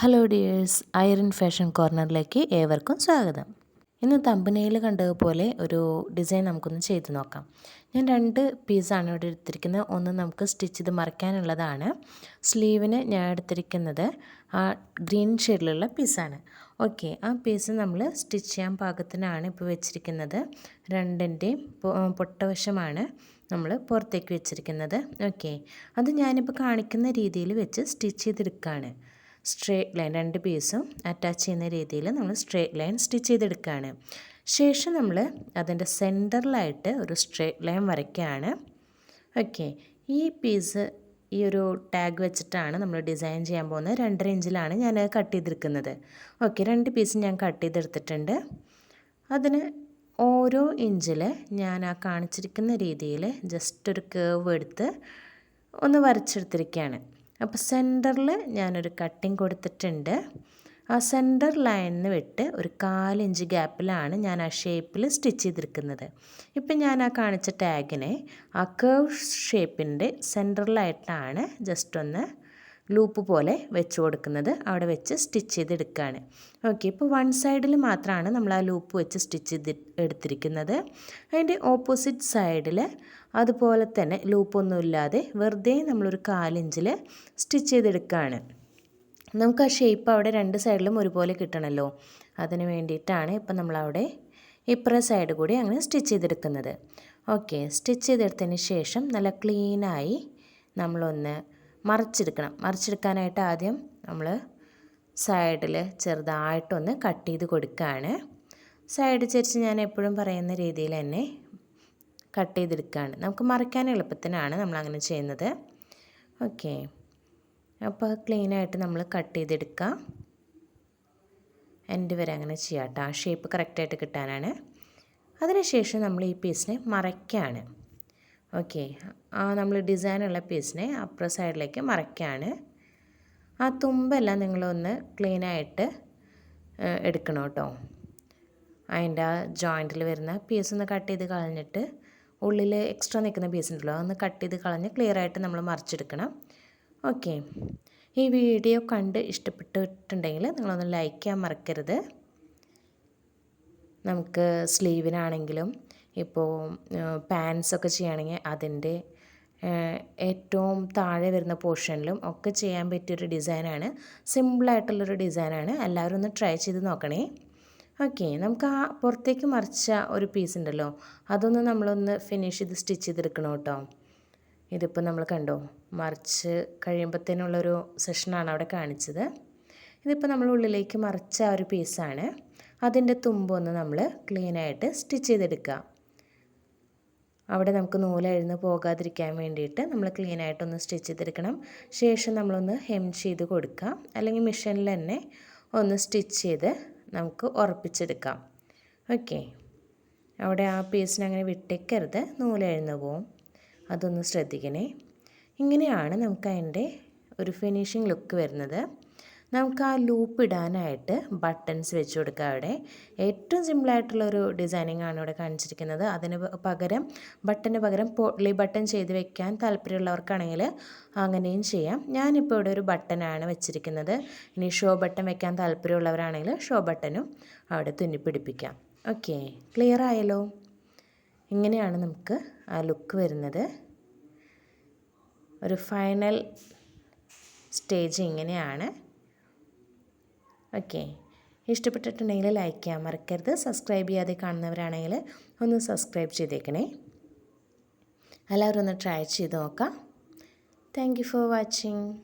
Hello dears iron fashion കോർണറിലേക്ക് ഏവർക്കും സ്വാഗതം. ഇന്ന് തമ്പനയിൽ കണ്ടതുപോലെ ഒരു ഡിസൈൻ നമുക്കൊന്ന് ചെയ്ത് നോക്കാം. ഞാൻ രണ്ട് പീസാണ് ഇവിടെ എടുത്തിരിക്കുന്നത്. ഒന്ന് നമുക്ക് സ്റ്റിച്ച് ചെയ്ത് മറിക്കാനുള്ളതാണ്. സ്ലീവിന് ഞാൻ എടുത്തിരിക്കുന്നത് ആ ഗ്രീൻ ഷെയ്ഡിലുള്ള പീസാണ് ഓക്കെ ആ പീസ് നമ്മൾ സ്റ്റിച്ച് ചെയ്യാൻ പാകത്തിനാണ് ഇപ്പോൾ വെച്ചിരിക്കുന്നത്. രണ്ടിന്റെയും പൊട്ടവശമാണ് നമ്മൾ പുറത്തേക്ക് വെച്ചിരിക്കുന്നത്. ഓക്കെ അത് ഞാനിപ്പോൾ കാണിക്കുന്ന രീതിയിൽ വെച്ച് സ്റ്റിച്ച് ചെയ്തെടുക്കുകയാണ് സ്ട്രേറ്റ് ലൈൻ രണ്ട് പീസും അറ്റാച്ച് ചെയ്യുന്ന രീതിയിൽ നമ്മൾ സ്ട്രേറ്റ് ലൈൻ സ്റ്റിച്ച് ചെയ്തെടുക്കുകയാണ്. ശേഷം നമ്മൾ അതിന്റെ സെന്ററിലായിട്ട് ഒരു സ്ട്രേറ്റ് ലൈൻ വരയ്ക്കുകയാണ്. ഓക്കെ. ഈ പീസ് ഈ ഒരു ടാഗ് വെച്ചിട്ടാണ് നമ്മൾ ഡിസൈൻ ചെയ്യാൻ പോകുന്നത്. രണ്ടര ഇഞ്ചിലാണ് ഞാൻ കട്ട് ചെയ്തെടുക്കുന്നത്. ഓക്കെ. രണ്ട് പീസ് ഞാൻ കട്ട് ചെയ്തെടുത്തിട്ടുണ്ട്. അതിന് ഓരോ ഇഞ്ചിൽ ഞാൻ ആ കാണിച്ചിരിക്കുന്ന രീതിയിൽ ജസ്റ്റ് ഒരു കേവ് എടുത്ത് ഒന്ന് വരച്ചെടുത്തിരിക്കുകയാണ്. അപ്പോൾ സെന്ററിൽ ഞാനൊരു കട്ടിങ് കൊടുത്തിട്ടുണ്ട്. ആ സെന്റർ ലൈനിന് വിട്ട് ഒരു കാലിഞ്ച് ഗ്യാപ്പിലാണ് ഞാൻ ആ ഷേപ്പിൽ സ്റ്റിച്ച് ചെയ്തിരിക്കുന്നത്. ഇപ്പം ഞാൻ ആ കാണിച്ച ടാഗിനെ ആ കേവ് ഷേപ്പിന്റെ സെന്ററിലായിട്ടാണ് ജസ്റ്റ് ഒന്ന് ലൂപ്പ് പോലെ വെച്ച് കൊടുക്കുന്നത് അവിടെ വെച്ച് സ്റ്റിച്ച് ചെയ്തെടുക്കുകയാണ്. ഓക്കെ ഇപ്പോൾ വൺ സൈഡിൽ മാത്രമാണ് നമ്മൾ ആ ലൂപ്പ് വെച്ച് സ്റ്റിച്ച് ചെയ്ത് എടുത്തിരിക്കുന്നത്. അതിന്റെ ഓപ്പോസിറ്റ് സൈഡിൽ അതുപോലെ തന്നെ ലൂപ്പൊന്നുമില്ലാതെ വെറുതെ നമ്മളൊരു കാലിഞ്ചിൽ സ്റ്റിച്ച് ചെയ്തെടുക്കുകയാണ്. നമുക്ക് ആ ഷേപ്പ് അവിടെ രണ്ട് സൈഡിലും ഒരുപോലെ കിട്ടണമല്ലോ അതിന് വേണ്ടിയിട്ടാണ് ഇപ്പം നമ്മളവിടെ ഇപ്പുറ സൈഡ് കൂടി അങ്ങനെ സ്റ്റിച്ച് ചെയ്തെടുക്കുന്നത്. ഓക്കെ സ്റ്റിച്ച് ചെയ്തെടുത്തതിന് ശേഷം നല്ല ക്ലീനായി നമ്മളൊന്ന് മറിച്ചെടുക്കണം. മറിച്ചെടുക്കാനായിട്ട് ആദ്യം നമ്മൾ സൈഡിൽ ചെറുതായിട്ടൊന്ന് കട്ട് ചെയ്ത് കൊടുക്കുകയാണ് സൈഡ് ചരിച്ച് ഞാൻ എപ്പോഴും പറയുന്ന രീതിയിൽ തന്നെ കട്ട് ചെയ്തെടുക്കുകയാണ് നമുക്ക് മറിക്കാൻ എളുപ്പത്തിനാണ് നമ്മൾ അങ്ങനെ ചെയ്യുന്നത്. ഓക്കെ അപ്പോൾ ക്ലീനായിട്ട് നമ്മൾ കട്ട് ചെയ്തെടുക്കുക എൻഡ് വരെ അങ്ങനെ ചെയ്യാം കേട്ടോ ആ ഷേപ്പ് കറക്റ്റായിട്ട് കിട്ടാനാണ്. അതിനുശേഷം നമ്മൾ ഈ പീസിനെ മറയ്ക്കുകയാണ് ഓക്കെ. ആ നമ്മൾ ഡിസൈനുള്ള പീസിനെ അപ്പുറ സൈഡിലേക്ക് മറയ്ക്കുകയാണ് ആ തുമ്പെല്ലാം നിങ്ങളൊന്ന് ക്ലീനായിട്ട് എടുക്കണം കേട്ടോ. അതിന്റെ ആ ജോയിന്റിൽ വരുന്ന പീസ് ഒന്ന് കട്ട് ചെയ്ത് കളഞ്ഞിട്ട് ഉള്ളിൽ എക്സ്ട്രാ നിൽക്കുന്ന പീസ് ഉണ്ടല്ലോ അതൊന്ന് കട്ട് ചെയ്ത് കളഞ്ഞ് ക്ലിയർ ആയിട്ട് നമ്മൾ മറിച്ചെടുക്കണം. ഓക്കെ. ഈ വീഡിയോ കണ്ട് ഇഷ്ടപ്പെട്ടിട്ടുണ്ടെങ്കിൽ നിങ്ങളൊന്ന് ലൈക്ക് ചെയ്യാൻ മറക്കരുത്. നമുക്ക് സ്ലീവിനാണെങ്കിലും ഇപ്പോൾ പാൻസൊക്കെ ചെയ്യുകയാണെങ്കിൽ അതിന്റെ ഏറ്റവും താഴെ വരുന്ന പോർഷനിലും ഒക്കെ ചെയ്യാൻ പറ്റിയൊരു ഡിസൈനാണ്. സിമ്പിളായിട്ടുള്ളൊരു ഡിസൈനാണ്. എല്ലാവരും ഒന്ന് ട്രൈ ചെയ്ത് നോക്കണേ. ഓക്കെ നമുക്ക് ആ പുറത്തേക്ക് മറിച്ച ഒരു പീസ് ഉണ്ടല്ലോ അതൊന്ന് നമ്മളൊന്ന് ഫിനിഷ് ചെയ്ത് സ്റ്റിച്ച് ചെയ്തെടുക്കണം കേട്ടോ. ഇതിപ്പോൾ നമ്മൾ കണ്ടോ മറിച്ച് കഴിയുമ്പോഴത്തേനുള്ളൊരു സെഷനാണ് അവിടെ കാണിച്ചത്. ഇതിപ്പോൾ നമ്മൾ ഉള്ളിലേക്ക് മറിച്ച ഒരു പീസാണ് അതിന്റെ തുമ്പൊന്ന് നമ്മൾ ക്ലീനായിട്ട് സ്റ്റിച്ച് ചെയ്തെടുക്കുക. അവിടെ നമുക്ക് നൂലഴിഞ്ഞ് പോകാതിരിക്കാൻ വേണ്ടിയിട്ട് നമ്മൾ ക്ലീനായിട്ടൊന്ന് സ്റ്റിച്ച് ചെയ്തെടുക്കണം. ശേഷം നമ്മളൊന്ന് ഹെം ചെയ്ത് കൊടുക്കുക അല്ലെങ്കിൽ മിഷനിൽ തന്നെ ഒന്ന് സ്റ്റിച്ച് ചെയ്ത് നമുക്ക് ഉറപ്പിച്ചെടുക്കാം. ഓക്കെ അവിടെ ആ പീസിന് അങ്ങനെ വിട്ടേക്കരുത്. നൂലെഴുന്ന് പോവും. അതൊന്ന് ശ്രദ്ധിക്കണേ. ഇങ്ങനെയാണ് നമുക്ക് അതിന്റെ ഒരു ഫിനിഷിംഗ് ലുക്ക് വരുന്നത്. നമുക്ക് ആ ലൂപ്പ് ഇടാനായിട്ട് ബട്ടൺസ് വെച്ച് കൊടുക്കുക അവിടെ ഏറ്റവും സിമ്പിളായിട്ടുള്ളൊരു ഡിസൈനിങ് ആണ് ഇവിടെ കാണിച്ചിരിക്കുന്നത്. അതിന് പകരം ബട്ടന് പകരം പൊള്ളി ബട്ടൺ ചെയ്ത് വെക്കാൻ താല്പര്യമുള്ളവർക്കാണെങ്കിൽ അങ്ങനെയും ചെയ്യാം. ഞാനിപ്പോൾ ഇവിടെ ഒരു ബട്ടനാണ് വെച്ചിരിക്കുന്നത്. ഇനി ഷോ ബട്ടൺ വെക്കാൻ താല്പര്യമുള്ളവരാണെങ്കിൽ ഷോ ബട്ടനും അവിടെ തുന്നിപ്പിടിപ്പിക്കാം. ഓക്കെ ക്ലിയർ ആയല്ലോ? ഇങ്ങനെയാണ് നമുക്ക് ആ ലുക്ക് വരുന്നത്. ഒരു ഫൈനൽ സ്റ്റേജ് ഇങ്ങനെയാണ്. ഓക്കെ. ഇഷ്ടപ്പെട്ടിട്ടുണ്ടെങ്കിൽ ലൈക്ക് ചെയ്യാൻ മറക്കരുത്. സബ്സ്ക്രൈബ് ചെയ്യാതെ കാണുന്നവരാണെങ്കിൽ ഒന്ന് സബ്സ്ക്രൈബ് ചെയ്തേക്കണേ. എല്ലാവരും ഒന്ന് ട്രൈ ചെയ്ത് നോക്കാം. Thank for watching